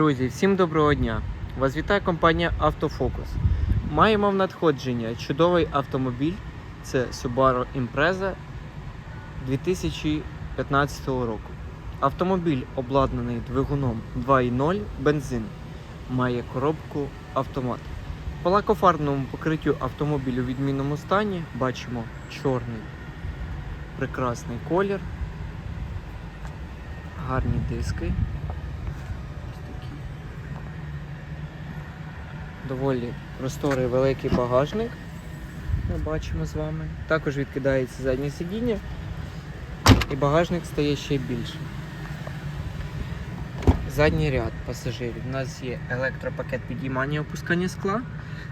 Друзі, всім доброго дня! Вас вітає компанія Автофокус. Маємо в надходження чудовий автомобіль. Це Subaru Impreza 2015 року. Автомобіль обладнаний двигуном 2.0 бензин. Має коробку автомат. По лакофарбному покриттю автомобілю у відмінному стані бачимо чорний прекрасний колір, гарні диски. Ось такі. Доволі просторий великий багажник. Ми бачимо з вами. Також відкидається заднє сидіння і багажник стає ще більшим. Задній ряд пасажирів. У нас є електропакет підіймання і опускання скла.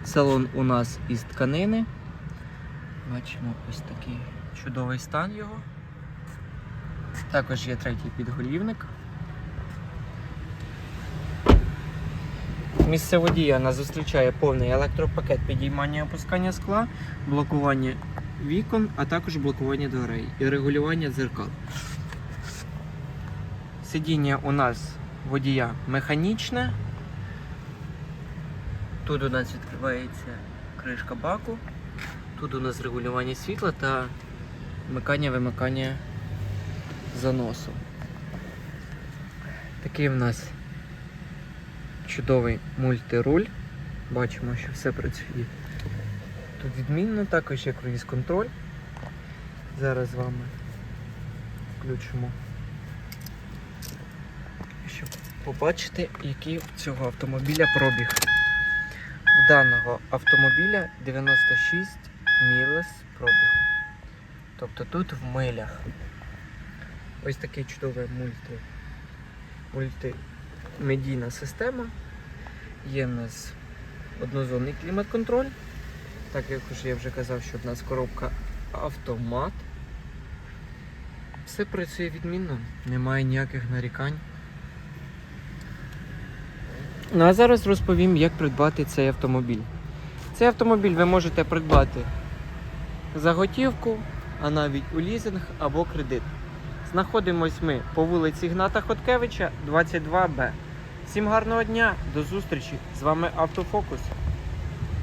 Салон у нас із тканини. Бачимо ось такий чудовий стан його. Також є третій підголівник. Місце водія нас зустрічає повний електропакет підіймання і опускання скла, блокування вікон, а також блокування дверей і регулювання дзеркал. Сидіння у нас водія механічне. Тут у нас відкривається кришка баку. Тут у нас регулювання світла та вмикання-вимикання заносу. Такий в нас чудовий мультируль. Бачимо, що все працює. Тут відмінно, також є круїз контроль. Зараз з вами включимо, щоб побачити, який в цього автомобіля пробіг. У даного автомобіля 96 мілес пробігу. Тобто тут в милях. Ось такий чудовий мульти, мультимедійна система. Є в нас однозонний клімат-контроль. Так як я вже казав, що в нас коробка автомат. Все працює відмінно, немає ніяких нарікань. Ну а зараз розповім, як придбати цей автомобіль. Цей автомобіль ви можете придбати за готівку, а навіть у лізинг або кредит. Знаходимось ми по вулиці Гната Хоткевича, 22Б. Всім гарного дня, до зустрічі! З вами Автофокус.